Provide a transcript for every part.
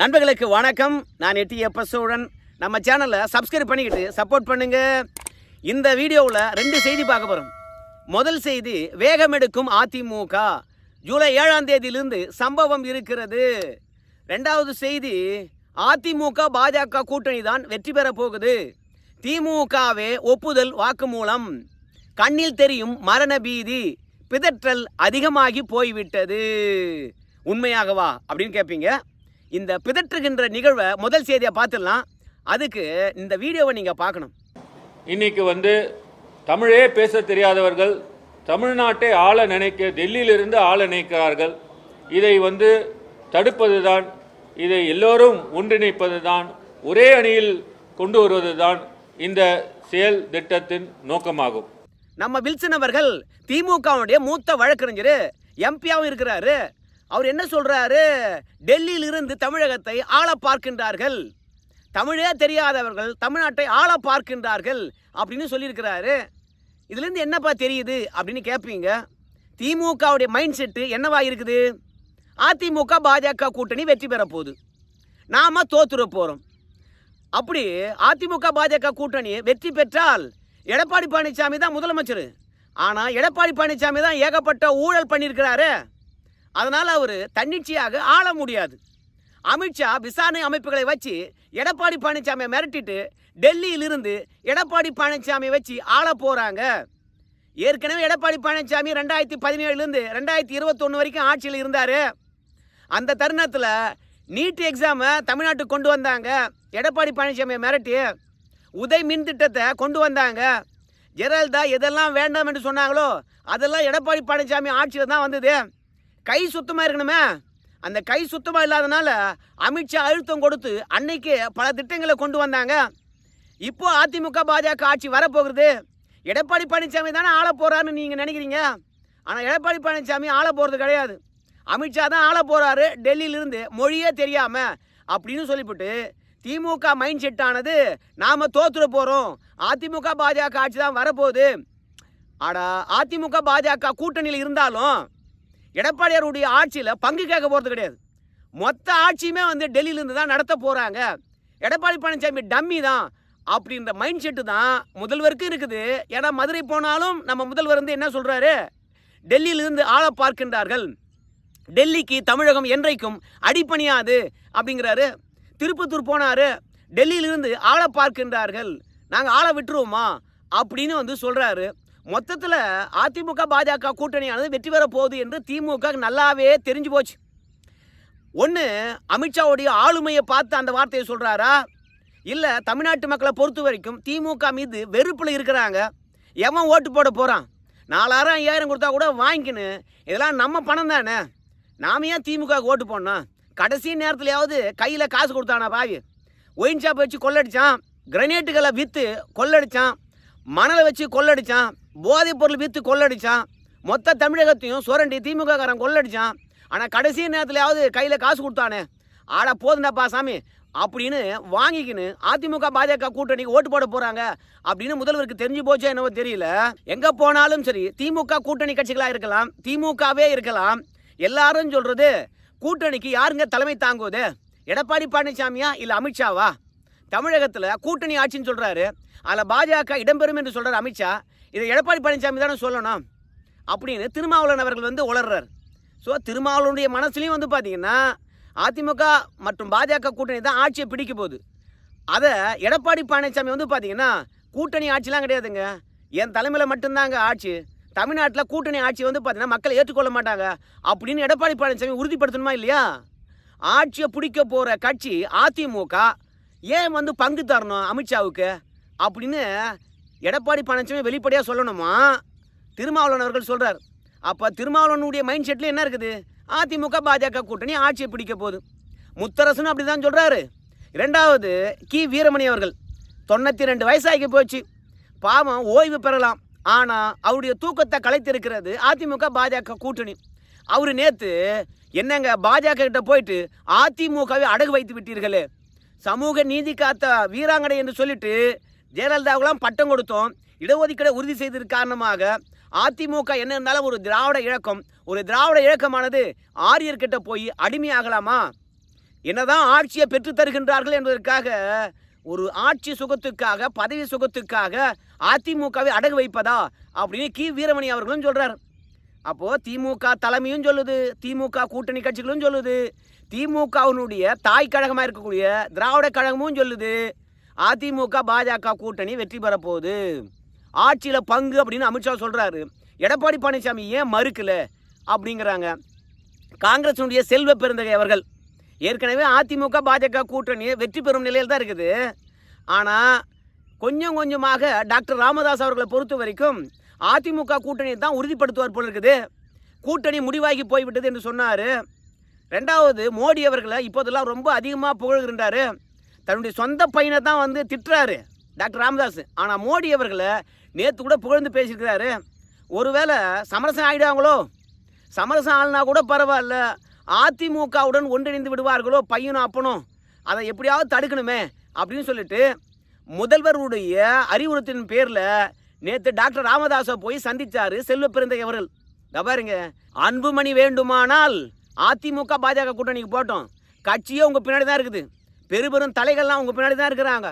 நண்பர்களுக்கு வணக்கம். நான் எட்டி எப்ப சூழன். நம்ம சேனலை சப்ஸ்கிரைப் பண்ணிக்கிட்டு சப்போர்ட் பண்ணுங்க. இந்த வீடியோவில் ரெண்டு செய்தி பார்க்க போகிறோம் முதல் செய்தி வேகம் எடுக்கும் அதிமுக. ஜூலை ஏழாம் தேதியிலிருந்து சம்பவம் இருக்கிறது. ரெண்டாவது செய்தி அதிமுக பாஜக கூட்டணி தான் வெற்றி பெற போகுது. திமுகவே ஒப்புதல் வாக்குமூலம். கண்ணில் தெரியும் மரண பீதி. பிதற்றல் அதிகமாகி போய்விட்டது. உண்மையாகவா? அப்படின்னு கேட்பீங்க இந்த பிதற்றுகின்ற நிகழ்வை முதல் செய்தியை பார்த்துடலாம். அதுக்கு இந்த வீடியோவை நீங்கள் பார்க்கணும். இன்னைக்கு வந்து தமிழே பேச தெரியாதவர்கள் தமிழ்நாட்டை ஆள நினைக்க டெல்லியிலிருந்து ஆள நினைக்கிறார்கள். இதை வந்து தடுப்பதுதான் இதை எல்லோரும் ஒன்றிணைப்பதுதான் ஒரே அணியில் கொண்டு வருவதுதான் இந்த செயல் திட்டத்தின் நோக்கமாகும். நம்ம வில்சன் அவர்கள் திமுகவுடைய மூத்த வழக்கறிஞர் எம்பியாவும் இருக்கிறாரு. அவர் என்ன சொல்கிறாரு டெல்லியில் இருந்து தமிழகத்தை ஆள பார்க்கின்றார்கள். தமிழே தெரியாதவர்கள் தமிழ்நாட்டை ஆள பார்க்கின்றார்கள் அப்படின்னு சொல்லியிருக்கிறாரு. இதுலேருந்து என்னப்பா தெரியுது அப்படின்னு கேட்பீங்க திமுகவுடைய மைண்ட் செட்டு என்னவா இருக்குது? அதிமுக பாஜக கூட்டணி வெற்றி பெற போகுது. நாம தோத்துற போகிறோம் அப்படி அதிமுக பாஜக கூட்டணி வெற்றி பெற்றால் எடப்பாடி பழனிசாமி தான் முதலமைச்சர். ஆனால் எடப்பாடி பழனிசாமி தான் ஏகப்பட்ட ஊழல் பண்ணியிருக்கிறாரு. அதனால் அவர் தன்னிச்சையாக ஆள முடியாது. அமித்ஷா விசாரணை அமைப்புகளை வச்சு எடப்பாடி பழனிசாமியை மிரட்டிட்டு டெல்லியிலிருந்து எடப்பாடி பழனிசாமியை வச்சு ஆள போகிறாங்க ஏற்கனவே எடப்பாடி பழனிசாமி ரெண்டாயிரத்தி பதினேழுலேருந்து ரெண்டாயிரத்தி இருபத்தொன்று வரைக்கும் ஆட்சியில் இருந்தார். அந்த தருணத்தில் நீட் எக்ஸாமை தமிழ்நாட்டுக்கு கொண்டு வந்தாங்க. எடப்பாடி பழனிசாமியை மிரட்டி உதய் மின் திட்டத்தை கொண்டு வந்தாங்க. ஜெயலலிதா எதெல்லாம் வேண்டாம் என்று சொன்னாங்களோ அதெல்லாம் எடப்பாடி பழனிசாமி ஆட்சியில் தான் வந்தது. கை சுத்தமாக இருக்கணுமே. அந்த கை சுத்தமாக இல்லாதனால அமித்ஷா அழுத்தம் கொடுத்து அன்னைக்கு பல திட்டங்களை கொண்டு வந்தாங்க. இப்போ அதிமுக பாஜக ஆட்சி வரப்போகுது. எடப்பாடி பழனிசாமி தானே ஆள போகிறாருன்னு நீங்கள் நினைக்கிறீங்க? ஆனால் எடப்பாடி பழனிசாமி ஆள போகிறது கிடையாது. அமித்ஷா தான் ஆள போகிறாரு டெல்லியிலிருந்து மொழியே தெரியாமல் அப்படின்னு சொல்லிவிட்டு திமுக மைண்ட் செட் ஆனது நாம் தோத்துட போகிறோம் அதிமுக பாஜக ஆட்சி தான் வரப்போகுது. ஆடா அதிமுக பாஜக கூட்டணியில் இருந்தாலும் எடப்பாடியாருடைய ஆட்சியில் பங்கு கேட்க போகிறது கிடையாது. மொத்த ஆட்சியுமே வந்து டெல்லியிலேருந்து தான் நடத்த போகிறாங்க எடப்பாடி பழனிசாமி டம்மி தான் அப்படின்ற மைண்ட் செட்டு தான் முதல்வருக்கு இருக்குது. ஏன்னா மதுரை போனாலும் நம்ம முதல்வர் வந்து என்ன சொல்கிறாரு டெல்லியிலிருந்து ஆள பார்க்கின்றார்கள். டெல்லிக்கு தமிழகம் என்றைக்கும் அடிப்பணியாது அப்படிங்கிறாரு. திருப்பத்தூர் போனார் டெல்லியிலிருந்து ஆள பார்க்கின்றார்கள். நாங்கள் ஆளை விட்டுருவோமா? அப்படின்னு வந்து சொல்கிறாரு மொத்தத்தில் அதிமுக பாஜக கூட்டணியானது வெற்றி பெற போகுது என்று திமுக நல்லாவே தெரிஞ்சு போச்சு. ஒன்று அமித்ஷாவுடைய ஆளுமையை பார்த்து அந்த வார்த்தையை சொல்கிறாரா இல்லை தமிழ்நாட்டு மக்களை பொறுத்த வரைக்கும் திமுக மீது வெறுப்பில் இருக்கிறாங்க. எவன் ஓட்டு போட போகிறான் நாலாயிரம் ஐயாயிரம் கொடுத்தா கூட வாங்கிக்கின்னு. இதெல்லாம் நம்ம பணம் தானே. நாம ஏன் திமுக ஓட்டு போடணும்? கடைசி நேரத்துலையாவது கையில் காசு கொடுத்தானா பாவி? ஒயின் ஷாப் வச்சு கொள்ளடிச்சான். கிரனேட்டுகளை விற்று கொள்ளடிச்சான். மணலை வச்சு கொள்ளடிச்சான். போதைப் பொருள் விற்று கொள்ளடிச்சான். மொத்த தமிழகத்தையும் சுரண்டி திமுககாரன் கொள்ளடிச்சான். ஆனால் கடைசி நேரத்துலையாவது கையில் காசு கொடுத்தானே? ஆட போதுண்டாப்பா சாமி. அப்படின்னு வாங்கிக்கின்னு அதிமுக பாஜக கூட்டணிக்கு ஓட்டு போட போறாங்க அப்படின்னு முதல்வருக்கு தெரிஞ்சு போச்சோ என்னவோ தெரியல. எங்க போனாலும் சரி திமுக கூட்டணி கட்சிகளா இருக்கலாம் திமுகவே இருக்கலாம். எல்லாரும் சொல்றது கூட்டணிக்கு யாருங்க தலைமை தாங்குவது? எடப்பாடி பழனிசாமியா இல்லை அமித்ஷாவா? தமிழகத்தில் கூட்டணி ஆட்சின்னு சொல்கிறாரு அதில் பாஜக இடம்பெறும் என்று சொல்கிறார் அமித்ஷா. இதை எடப்பாடி பழனிசாமி தானே சொல்லணும். அப்படின்னு திருமாவளவன் அவர்கள் வந்து உளர்றார். ஸோ திருமாவளவனுடைய மனசுலையும் வந்து பார்த்தீங்கன்னா அதிமுக மற்றும் பாஜக கூட்டணி தான் ஆட்சியை பிடிக்க போகுது. அதை எடப்பாடி பழனிசாமி வந்து பார்த்தீங்கன்னா கூட்டணி ஆட்சிலாம் கிடையாதுங்க. என் தலைமையில் மட்டும்தாங்க ஆட்சி. தமிழ்நாட்டில் கூட்டணி ஆட்சி வந்து பார்த்தீங்கன்னா மக்கள் ஏற்றுக்கொள்ள மாட்டாங்க. அப்படின்னு எடப்பாடி பழனிசாமி உறுதிப்படுத்தணுமா இல்லையா? ஆட்சியை பிடிக்க போகிற கட்சி அதிமுக ஏன் வந்து பங்கு தரணும் அமித்ஷாவுக்கு? அப்படின்னு எடப்பாடி பழனிசாமி வெளிப்படையாக சொல்லணுமா? திருமாவளவன் அவர்கள் சொல்கிறார் அப்போ திருமாவளவனுடைய மைண்ட் செட்டில் என்ன இருக்குது? அதிமுக பாஜக கூட்டணி ஆட்சியை பிடிக்க போகுது. முத்தரசனும் அப்படி தான் சொல்கிறாரு ரெண்டாவது கி. வீரமணி அவர்கள் தொண்ணூற்றி ரெண்டு வயசாகி போச்சு. பாவம் ஓய்வு பெறலாம். ஆனால் அவருடைய தூக்கத்தை கலைத்திருக்கிறது அதிமுக பாஜக கூட்டணி. அவர் நேற்று என்னங்க பாஜக கிட்ட போயிட்டு அதிமுகவை அடகு வைத்து விட்டீர்களே. சமூக நீதி காத்த வீராங்கனை என்று சொல்லிட்டு ஜெயலலிதாவுக்கெல்லாம் பட்டம் கொடுத்தோம். இடஒதுக்கீடை உறுதி செய்தது காரணமாக அதிமுக என்ன இருந்தாலும் ஒரு திராவிட இழக்கம் ஒரு திராவிட இழக்கமானது ஆரியர்கிட்ட போய் அடிமையாகலாமா? என்னதான் ஆட்சியை பெற்று தருகின்றார்கள் என்பதற்காக ஒரு ஆட்சி சுகத்துக்காக பதவி சுகத்துக்காக அதிமுகவை அடகு வைப்பதா? அப்படின்னு கி. வீரமணி அவர்களும் சொல்கிறார் அப்போது திமுக தலைமையும் சொல்லுது திமுக கூட்டணி கட்சிகளும் சொல்லுது திமுகவினுடைய தாய் கழகமாக இருக்கக்கூடிய திராவிட கழகமும் சொல்லுது அதிமுக பாஜக கூட்டணி வெற்றி பெற ஆட்சியில் பங்கு அப்படின்னு அமித்ஷா சொல்கிறாரு எடப்பாடி பழனிசாமி ஏன் மறுக்கல? அப்படிங்கிறாங்க. காங்கிரஸினுடைய செல்வ பெருந்தகை அவர்கள். ஏற்கனவே அதிமுக பாஜக கூட்டணி வெற்றி பெறும் நிலையில் தான் இருக்குது. ஆனால் கொஞ்சம் கொஞ்சமாக டாக்டர் ராமதாஸ் அவர்களை பொறுத்த வரைக்கும் அதிமுக கூட்டணியை தான் உறுதிப்படுத்துவார் போல இருக்குது. கூட்டணி முடிவாகி போய்விட்டது என்று சொன்னார். ரெண்டாவது மோடி அவர்களை இப்போதெல்லாம் ரொம்ப அதிகமாக புகழ்கின்றார். தன்னுடைய சொந்த பையனை தான் வந்து திட்டுறாரு. டாக்டர் ராமதாஸ். ஆனால் மோடி அவர்களை நேற்று கூட புகழ்ந்து பேசியிருக்கிறாரு. ஒருவேளை சமரசம் ஆகிடுவாங்களோ சமரசம் ஆளுனா கூட பரவாயில்ல. அதிமுகவுடன் ஒன்றிணைந்து விடுவார்களோ பையனும் அப்பனும்? அதை எப்படியாவது தடுக்கணுமே அப்படின்னு சொல்லிட்டு முதல்வருடைய அறிவுறுத்தின் பேரில் நேற்று டாக்டர் ராமதாஸை போய் சந்தித்தார் செல்வ பிறந்தை அவர்கள். இதோ பாருங்க அன்புமணி வேண்டுமானால் அதிமுக பாஜக கூட்டணிக்கு போட்டோம் கட்சியே உங்கள் பின்னாடி தான் இருக்குது. பெருபெரும் தலைகள்லாம் உங்கள் பின்னாடி தான் இருக்கிறாங்க.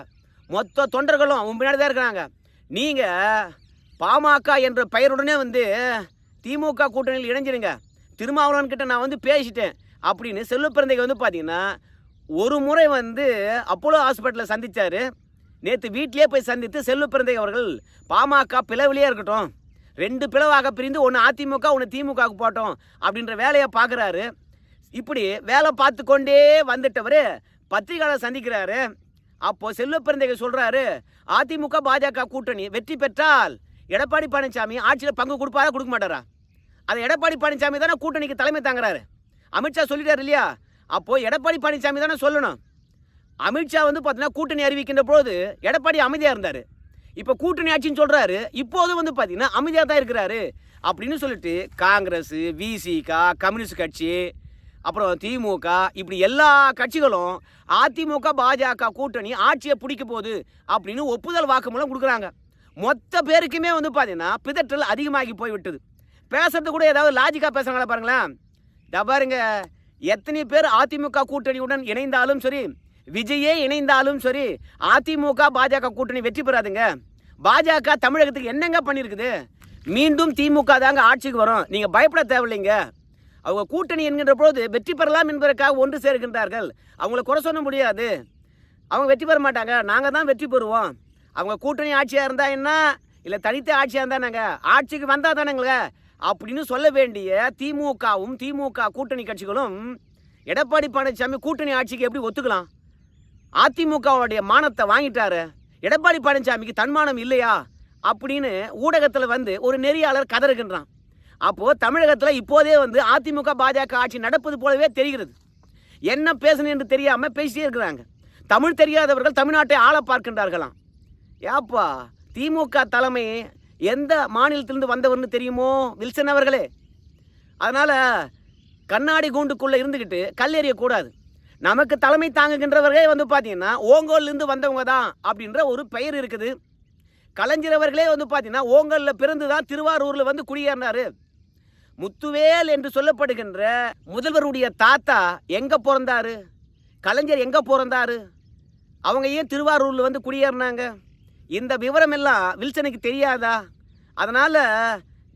மொத்த தொண்டர்களும் உங்கள் பின்னாடி தான் இருக்கிறாங்க. நீங்கள் பாமக என்ற பெயருடனே வந்து திமுக கூட்டணியில் இணைஞ்சிருங்க. திருமாவளவன் கிட்ட நான் வந்து பேசிட்டேன். அப்படின்னு செல்வ பிறந்தைக்கு வந்து பார்த்தீங்கன்னா ஒரு முறை வந்து அப்போலோ ஹாஸ்பிட்டலில் சந்தித்தார் நேற்று வீட்டிலே போய் சந்தித்து செல்வ பிறந்தை அவர்கள் பாமக பிளவிலே இருக்கட்டும் ரெண்டு பிளவாக பிரிந்து ஒன்று அதிமுக ஒன்று திமுகவுக்கு போட்டோம் அப்படின்ற வேலையை பார்க்குறாரு இப்படி வேலை பார்த்து கொண்டே வந்துட்டவர் பத்திரிகையாளர் சந்திக்கிறாரு. அப்போ செல்வ பிறந்தைக சொல்கிறாரு அதிமுக பாஜக கூட்டணி வெற்றி பெற்றால் எடப்பாடி பழனிசாமி ஆட்சியில் பங்கு கொடுப்பாரா கொடுக்க மாட்டாரா? அது எடப்பாடி பழனிசாமி தானே கூட்டணிக்கு தலைமை தாங்குறாரு. அமித்ஷா சொல்லிட்டாரு இல்லையா? அப்போது எடப்பாடி பழனிசாமி தானே சொல்லணும். அமித்ஷா வந்து பார்த்தீங்கன்னா கூட்டணி அறிவிக்கின்ற போது எடப்பாடி அமைதியாக இருந்தார். இப்போ கூட்டணி ஆட்சின்னு சொல்கிறாரு இப்போது வந்து பார்த்தீங்கன்னா அமைதியாக தான் இருக்கிறாரு. அப்படின்னு சொல்லிட்டு காங்கிரஸ் விசிகா கம்யூனிஸ்ட் கட்சி அப்புறம் திமுக இப்படி எல்லா கட்சிகளும் அதிமுக பாஜக கூட்டணி ஆட்சியை பிடிக்க போகுது அப்படின்னு ஒப்புதல் வாக்குமூலம் கொடுக்குறாங்க. மொத்த பேருக்குமே வந்து பார்த்தீங்கன்னா பிதற்றல் அதிகமாகி போய்விட்டது. பேசுறது கூட ஏதாவது லாஜிக்காக பேசுகிறாங்களா பாருங்களேன். இதை பாருங்க எத்தனை பேர் அதிமுக கூட்டணியுடன் இணைந்தாலும் சரி விஜயே இணைந்தாலும் சரி அதிமுக பாஜக கூட்டணி வெற்றி பெறாதுங்க. பாஜக தமிழகத்துக்கு என்னங்க பண்ணியிருக்குது மீண்டும் திமுக தாங்க ஆட்சிக்கு வரும். நீங்கள் பயப்பட தேவையில்லைங்க. அவங்க கூட்டணி என்கின்ற பொழுது வெற்றி பெறலாம் என்பதற்காக ஒன்று சேர்கின்றார்கள். அவங்கள குறை சொல்ல முடியாது. அவங்க வெற்றி பெற மாட்டாங்க. நாங்கள் தான் வெற்றி பெறுவோம். அவங்க கூட்டணி ஆட்சியாக இருந்தால் என்ன? இல்லை தனித்த ஆட்சியாக இருந்தால் நாங்கள் ஆட்சிக்கு வந்தால் தானேங்க. அப்படின்னு சொல்ல வேண்டிய திமுகவும் திமுக கூட்டணி கட்சிகளும் எடப்பாடி பழனிசாமி கூட்டணி ஆட்சிக்கு எப்படி ஒத்துக்கலாம்? அதிமுகவுடைய மானத்தை வாங்கிட்டாரு. எடப்பாடி பழனிசாமிக்கு தன்மானம் இல்லையா? அப்படின்னு ஊடகத்தில் வந்து ஒரு நெறியாளர் கதறுகின்றான். அப்போது தமிழகத்தில் இப்போதே வந்து அதிமுக பாஜக ஆட்சி நடப்பது போலவே தெரிகிறது. என்ன பேசணும் என்று தெரியாமல் பேசிட்டே இருக்கிறாங்க. தமிழ் தெரியாதவர்கள் தமிழ்நாட்டை ஆள பார்க்கின்றார்களாம். ஏப்பா திமுக தலைமை எந்த மாநிலத்திலிருந்து வந்தவர்னு தெரியுமோ வில்சன் அவர்களே? அதனால் கண்ணாடி கூண்டுக்குள்ளே இருந்துக்கிட்டு கல் எறியக்கூடாது நமக்கு தலைமை தாங்குகின்றவர்களே வந்து பார்த்தீங்கன்னா ஓங்கோல்லேருந்து வந்தவங்க தான் அப்படின்ற ஒரு பெயர் இருக்குது. கலைஞர் அவர்களே வந்து பார்த்தீங்கன்னா ஓங்கல்ல பிறந்து தான் திருவாரூரில் வந்து குடியேறினார். முத்துவேல் என்று சொல்லப்படுகின்ற முதல்வருடைய தாத்தா எங்கே பிறந்தாரு? கலைஞர் எங்கே பிறந்தாரு? அவங்க ஏன் திருவாரூரில் வந்து குடியேறினாங்க? இந்த விவரம் எல்லாம் வில்சனுக்கு தெரியாதா? அதனால்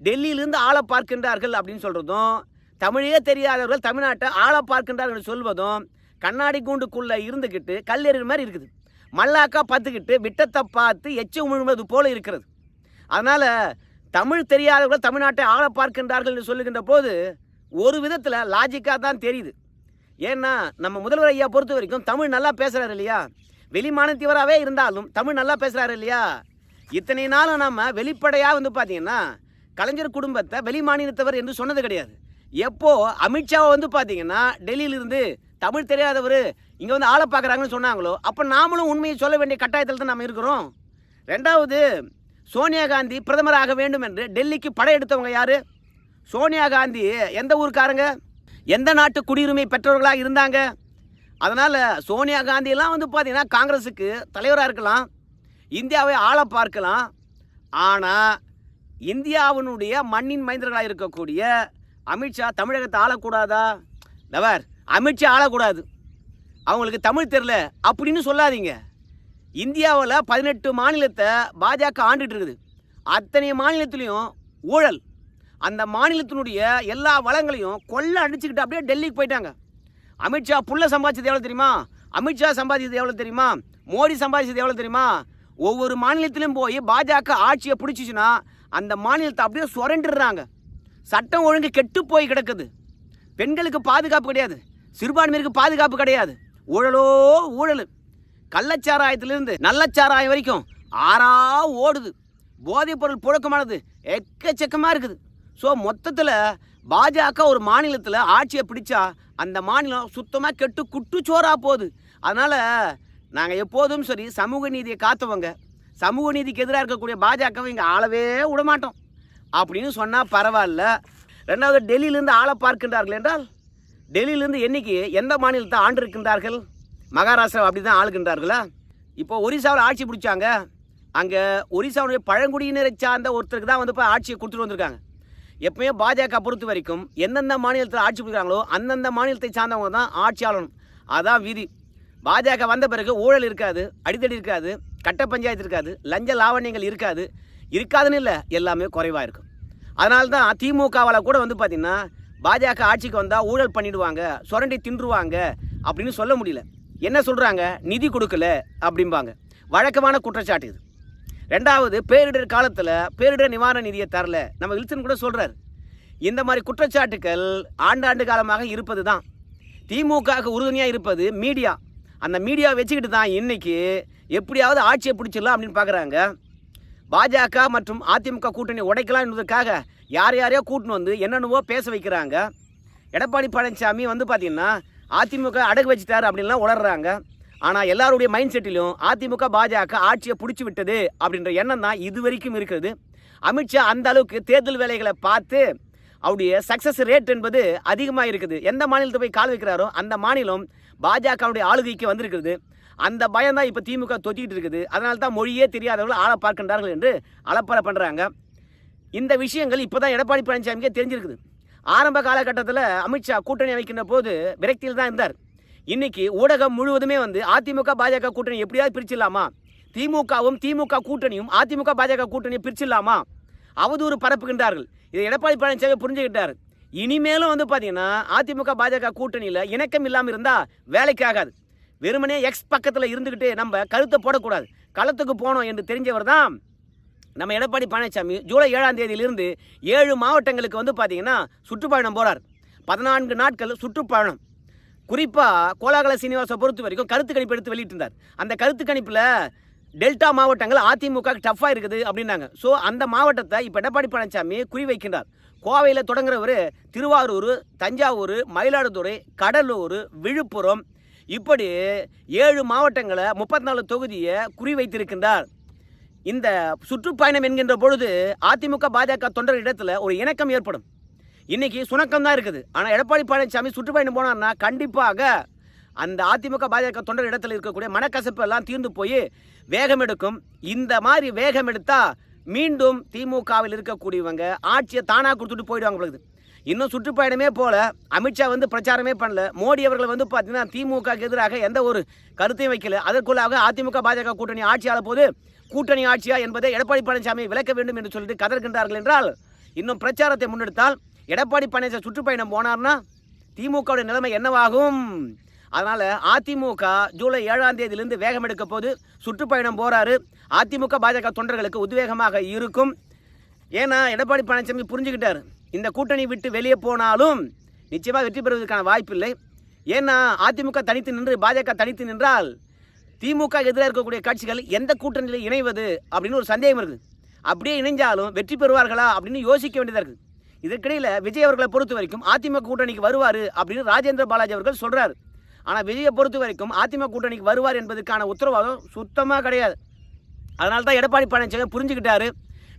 டெல்லியிலிருந்து ஆளை பார்க்கின்றார்கள் அப்படின்னு சொல்கிறதும் தமிழே தெரியாதவர்கள் தமிழ்நாட்டை ஆளை பார்க்கின்றார்கள் சொல்வதும் கண்ணாடி கூண்டுக்குள்ளே இருந்துக்கிட்டு கல்லெறிவு மாதிரி இருக்குது. மல்லாக்கா பார்த்துக்கிட்டு விட்டத்தை பார்த்து எச்சம் முழுவது போல இருக்கிறது. அதனால் தமிழ் தெரியாதவர்கள் தமிழ்நாட்டை ஆள பார்க்கின்றார்கள் என்று சொல்லுகின்ற போது ஒரு விதத்தில் லாஜிக்காக தான் தெரியுது. ஏன்னா நம்ம முதல்வர் ஐயா பொறுத்த வரைக்கும் தமிழ் நல்லா பேசுகிறாரு இல்லையா? வெளி மாநிலத்தவராகவே இருந்தாலும் தமிழ் நல்லா பேசுகிறாரு இல்லையா? இத்தனை நாளும் நம்ம வெளிப்படையாக வந்து பார்த்தீங்கன்னா கலைஞர் குடும்பத்தை வெளி மாநிலத்தவர் என்று சொன்னது கிடையாது. எப்போ அமித்ஷாவை வந்து பார்த்தீங்கன்னா டெல்லியிலிருந்து தமிழ் தெரியாதவர் இங்கே வந்து ஆளை பார்க்குறாங்கன்னு சொன்னாங்களோ அப்போ நாமளும் உண்மையை சொல்ல வேண்டிய கட்டாயத்தில் தான் நம்ம இருக்கிறோம். ரெண்டாவது சோனியா காந்தி பிரதமராக வேண்டும் என்று டெல்லிக்கு படையெடுத்தவங்க யாரு? சோனியா காந்தி எந்த ஊருக்காரங்க? எந்த நாட்டு குடியுரிமை பெற்றவர்களாக இருந்தாங்க? அதனால் சோனியா காந்தியெல்லாம் வந்து பார்த்தீங்கன்னா காங்கிரஸுக்கு தலைவராக இருக்கலாம் இந்தியாவை ஆள பார்க்கலாம். ஆனால் இந்தியாவினுடைய மண்ணின் மைந்தர்களாக இருக்கக்கூடிய அமித்ஷா தமிழகத்தை ஆளக்கூடாதா? தவர் அமித்ஷா ஆளக்கூடாது. அவங்களுக்கு தமிழ் தெரில அப்படின்னு சொல்லாதீங்க. இந்தியாவில் பதினெட்டு மாநிலத்தை பாஜக ஆண்டுட்டு இருக்குது. அத்தனை மாநிலத்திலையும் ஊழல். அந்த மாநிலத்தினுடைய எல்லா வளங்களையும் கொள்ள அடிச்சுக்கிட்டு அப்படியே டெல்லிக்கு போயிட்டாங்க. அமித்ஷா புள்ள சம்பாதிச்சது எவ்வளோ தெரியுமா? அமித்ஷா சம்பாதிச்சது எவ்வளோ தெரியுமா? மோடி சம்பாதிச்சது எவ்வளோ தெரியுமா? ஒவ்வொரு மாநிலத்திலும் போய் பாஜக ஆட்சியை பிடிச்சிச்சுன்னா அந்த மாநிலத்தை அப்படியே சுரண்டுடுறாங்க. சட்டம் ஒழுங்கு கெட்டு போய் கிடக்குது. பெண்களுக்கு பாதுகாப்பு கிடையாது. சிறுபான்மையினருக்கு பாதுகாப்பு கிடையாது. ஊழலோ ஊழல். கள்ளச்சாராயத்திலிருந்து நல்லச்சாராயம் வரைக்கும் ஆறா ஓடுது. போதைப் பொருள் புழக்கமானது எக்கச்சக்கமாக இருக்குது. ஸோ மொத்தத்தில் பாஜக ஒரு மாநிலத்தில் ஆட்சியை பிடிச்சா அந்த மாநிலம் சுத்தமாக கெட்டு குட்டுச்சோறாக போகுது. அதனால் நாங்கள் எப்போதும் சரி சமூக நீதியை காத்தவங்க சமூக நீதிக்கு எதிராக இருக்கக்கூடிய பாஜகவை இங்கே ஆளவே விடமாட்டோம். அப்படின்னு சொன்னால் பரவாயில்ல. ரெண்டாவது டெல்லியிலேருந்து ஆளை பார்க்கின்றார்கள் என்றால் டெல்லியிலேருந்து என்றைக்கு எந்த மாநிலத்தை ஆண்டு இருக்கின்றார்கள் மகாராஷ்டிரா அப்படி தான் ஆளுகின்றார்களா? இப்போ ஒரிசாவில் ஆட்சி பிடிச்சாங்க. அங்கே ஒரிசாவுடைய பழங்குடியினரை சார்ந்த ஒருத்தருக்கு தான் வந்து இப்போ ஆட்சியை கொடுத்துட்டு வந்திருக்காங்க. எப்பவுமே பாஜக பொறுத்த வரைக்கும் எந்தெந்த மாநிலத்தில் ஆட்சி பிடிக்கிறாங்களோ அந்தந்த மாநிலத்தை சார்ந்தவங்க தான் ஆட்சி ஆளணும் அதான் விதி. பாஜக வந்த பிறகு ஊழல் இருக்காது அடித்தடி இருக்காது கட்ட பஞ்சாயத்து இருக்காது லஞ்ச லாவண்யங்கள் இருக்காது. இருக்காதுன்னு இல்லை எல்லாமே குறைவாக இருக்கும். அதனால தான் திமுகவால் கூட வந்து பார்த்திங்கன்னா பாஜக ஆட்சிக்கு வந்தால் ஊழல் பண்ணிடுவாங்க சுரண்டி தின்றுவாங்க அப்படின்னு சொல்ல முடியல. என்ன சொல்கிறாங்க நிதி கொடுக்கல அப்படிம்பாங்க. வழக்கமான குற்றச்சாட்டு இது. ரெண்டாவது பேரிடர் காலத்தில் பேரிடர் நிவாரண நிதியை தரல. நம்ம வில்சன் கூட சொல்கிறார் இந்த மாதிரி குற்றச்சாட்டுக்கள் ஆண்டாண்டு காலமாக இருப்பது தான் திமுகவுக்கு உறுதுணையாக இருப்பது மீடியா. அந்த மீடியாவை வச்சுக்கிட்டு தான் இன்றைக்கி எப்படியாவது ஆட்சியை பிடிச்சிடலாம் அப்படின்னு பார்க்குறாங்க பாஜக மற்றும் அதிமுக கூட்டணி உடைக்கலாம் என்பதற்காக யார் யாரையோ கூட்டின்னு வந்து என்னென்னவோ பேச வைக்கிறாங்க. எடப்பாடி பழனிசாமி வந்து பார்த்திங்கன்னா அதிமுக அடகு வச்சுட்டார் அப்படின்லாம் உளர்றாங்க ஆனால் எல்லாருடைய மைண்ட் செட்டிலும் அதிமுக பாஜக ஆட்சியை பிடிச்சி விட்டது அப்படின்ற எண்ணம் தான் இது வரைக்கும் இருக்குது. அமித்ஷா அந்த அளவுக்கு தேர்தல் வேலைகளை பார்த்து அவருடைய சக்ஸஸ் ரேட் என்பது அதிகமாக இருக்குது. எந்த மாநிலத்தை போய் கால் வைக்கிறாரோ அந்த மாநிலம் பாஜகவுடைய ஆளுகைக்கு வந்திருக்கிறது. அந்த பயம் தான் இப்போ திமுக தொத்திக்கிட்டு இருக்குது. அதனால தான் மொழியே தெரியாதவர்கள் ஆளை பார்க்கின்றார்கள் என்று அலப்பறை பண்ணுறாங்க இந்த விஷயங்கள் இப்போ தான் எடப்பாடி பழனிசாமிக்கே தெரிஞ்சிருக்குது. ஆரம்ப காலகட்டத்தில் அமித்ஷா கூட்டணி அமைக்கின்ற போது விரக்தியில் தான் இருந்தார். இன்னைக்கு ஊடகம் முழுவதுமே வந்து அதிமுக பாஜக கூட்டணி எப்படியாவது பிரிச்சிடலாமா? திமுகவும் திமுக கூட்டணியும் அதிமுக பாஜக கூட்டணியை பிரிச்சிடலாமா? அவதூறு பரப்புகின்றார்கள். இதை எடப்பாடி பழனிசாமி புரிஞ்சுக்கிட்டார் இனிமேலும் வந்து பார்த்தீங்கன்னா அதிமுக பாஜக கூட்டணியில் இணக்கம் இல்லாமல் இருந்தால் வேலைக்கு ஆகாது. வெறுமனே எக்ஸ் பக்கத்தில் இருந்துக்கிட்டு நம்ம கருத்தை போடக்கூடாது. களத்துக்கு போனோம் என்று தெரிஞ்சவர் தான் நம்ம எடப்பாடி பழனிசாமி ஜூலை ஏழாம் தேதியிலிருந்து ஏழு மாவட்டங்களுக்கு வந்து பார்த்தீங்கன்னா சுற்றுப்பயணம் போகிறார் பதினான்கு நாட்கள் சுற்றுப்பயணம். குறிப்பாக கோலாகல சீனிவாசை பொறுத்த வரைக்கும் கருத்து கணிப்பு எடுத்து வெளியிட்டிருந்தார். அந்த கருத்து கணிப்பில் டெல்டா மாவட்டங்கள் அதிமுக டஃப்பாக இருக்குது அப்படின்னாங்க. ஸோ அந்த மாவட்டத்தை இப்போ எடப்பாடி பழனிசாமி குறிவைக்கின்றார். கோவையில் தொடங்குறவர் திருவாரூர் தஞ்சாவூர் மயிலாடுதுறை கடலூர் விழுப்புரம் இப்படி ஏழு மாவட்டங்களை முப்பத்தி நாலு தொகுதியை குறிவைத்திருக்கின்றார். இந்த சுற்றுப்பயணம் என்கின்ற பொழுது அதிமுக பாஜக தொண்டர் இடத்துல ஒரு இணக்கம் ஏற்படும். இன்னைக்கு சுணக்கம் தான் இருக்குது. ஆனால் எடப்பாடி பழனிசாமி சுற்றுப்பயணம் போனார்னா கண்டிப்பாக அந்த அதிமுக பாஜக தொண்டர் இடத்துல இருக்கக்கூடிய மனக்கசப்பு எல்லாம் தீர்ந்து போய் வேகம் எடுக்கும். இந்த மாதிரி வேகம் எடுத்தால் மீண்டும் திமுகவில் இருக்கக்கூடியவங்க ஆட்சியை தானாக கொடுத்துட்டு போயிடுவாங்க பொழுது இன்னும் சுற்றுப்பயணமே போல. அமித்ஷா வந்து பிரச்சாரமே பண்ணல. மோடி அவர்கள் வந்து பார்த்தீங்கன்னா திமுகக்கு எதிராக எந்த ஒரு கருத்தையும் வைக்கல. அதற்குள்ளாக அதிமுக பாஜக கூட்டணி ஆட்சியாள போது கூட்டணி ஆட்சியா என்பதை எடப்பாடி பழனிசாமி விளக்க வேண்டும் என்று சொல்லிட்டு கதர்கின்றார்கள் என்றால் இன்னும் பிரச்சாரத்தை முன்னெடுத்தால் எடப்பாடி பழனிசாமி சுற்றுப்பயணம் போனார்னா திமுகவுடைய நிலைமை என்னவாகும்? அதனால் அதிமுக ஜூலை ஏழாம் தேதியிலிருந்து வேகம் எடுக்க போது சுற்றுப்பயணம் போகிறாரு அதிமுக பாஜக தொண்டர்களுக்கு உத்வேகமாக இருக்கும். ஏன்னா எடப்பாடி பழனிசாமி புரிஞ்சுக்கிட்டார். இந்த கூட்டணி விட்டு வெளியே போனாலும் நிச்சயமாக வெற்றி பெறுவதற்கான வாய்ப்பில்லை. ஏன்னா அதிமுக தனித்து நின்று பாஜக தனித்து நின்றால் திமுக எதிராக இருக்கக்கூடிய கட்சிகள் எந்த கூட்டணியில் இணைவது அப்படின்னு ஒரு சந்தேகம் இருக்குது. அப்படியே இணைஞ்சாலும் வெற்றி பெறுவார்களா அப்படின்னு யோசிக்க வேண்டியதாக இருக்குது. இதற்கிடையில் விஜய் அவர்களை பொறுத்த வரைக்கும் அதிமுக கூட்டணிக்கு வருவார் அப்படின்னு ராஜேந்திர பாலாஜி அவர்கள் சொல்கிறார் ஆனால் விஜயை பொறுத்த வரைக்கும் அதிமுக கூட்டணிக்கு வருவார் என்பதற்கான உத்தரவாதம் சுத்தமாக கிடையாது. அதனால தான் எடப்பாடி பழனிசாமி புரிஞ்சுக்கிட்டாரு.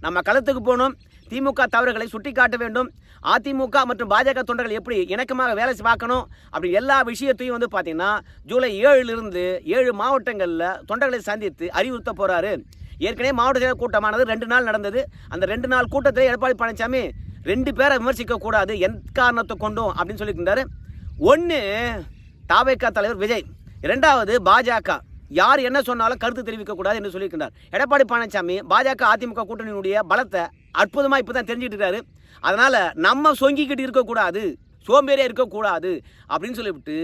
நம்ம களத்துக்கு போகணும். திமுக தவறுகளை சுட்டிக்காட்ட வேண்டும். அதிமுக மற்றும் பாஜக தொண்டர்கள் எப்படி இணக்கமாக வேலை பார்க்கணும்? அப்படி எல்லா விஷயத்தையும் வந்து பார்த்தீங்கன்னா ஜூலை ஏழிலிருந்து ஏழு மாவட்டங்களில் தொண்டர்களை சந்தித்து அறிவுறுத்த போகிறாரு ஏற்கனவே மாவட்ட செயலர் கூட்டமானது ரெண்டு நாள் நடந்தது. அந்த ரெண்டு நாள் கூட்டத்தில் எடப்பாடி பழனிசாமி ரெண்டு பேரை விமர்சிக்க கூடாது. எந்த காரணத்தை கொண்டும் அப்படின்னு சொல்லியிருந்தாரு ஒன்று தாவேக்கா தலைவர் விஜய். ரெண்டாவது பாஜக. யார் என்ன சொன்னாலும் கருத்து தெரிவிக்கக்கூடாது என்று சொல்லியிருக்கிறார் எடப்பாடி பழனிசாமி பாஜக அதிமுக கூட்டணியினுடைய பலத்தை அற்புதமாக இப்போ தான் தெரிஞ்சுட்டு இருக்காரு. அதனால் நம்ம சொங்கிக்கிட்டு இருக்கக்கூடாது சோம்பேறியாக இருக்கக்கூடாது அப்படின்னு சொல்லிவிட்டு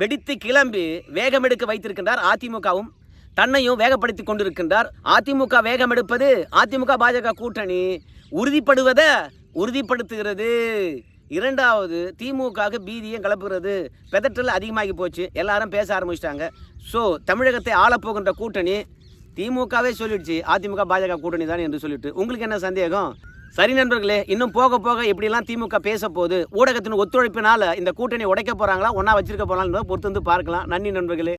வெடித்து கிளம்பி வேகம் எடுக்க வைத்திருக்கின்றார் அதிமுகவும். தன்னையும் வேகப்படுத்தி கொண்டிருக்கின்றார். அதிமுக வேகம் எடுப்பது அதிமுக பாஜக கூட்டணி. உறுதிப்படுவதை உறுதிப்படுத்துகிறது. இரண்டாவது திமுகவுக்கு பீதியும் கிளப்புகிறது பெதற்றல் அதிகமாகி போச்சு. எல்லாரும் பேச ஆரம்பிச்சிட்டாங்க. ஸோ தமிழகத்தை ஆளப்போகின்ற கூட்டணி திமுகவே சொல்லிடுச்சு அதிமுக பாஜக கூட்டணி தான் என்று சொல்லிட்டு. உங்களுக்கு என்ன சந்தேகம்? சரி நண்பர்களே இன்னும் போக போக எப்படிலாம் திமுக பேச போகுது? ஊடகத்தின் ஒத்துழைப்பினால இந்த கூட்டணி உடைக்க போறாங்களா ஒன்றா வச்சிருக்க போறாங்களா பொறுத்து வந்து பார்க்கலாம். நன்றி நண்பர்களே.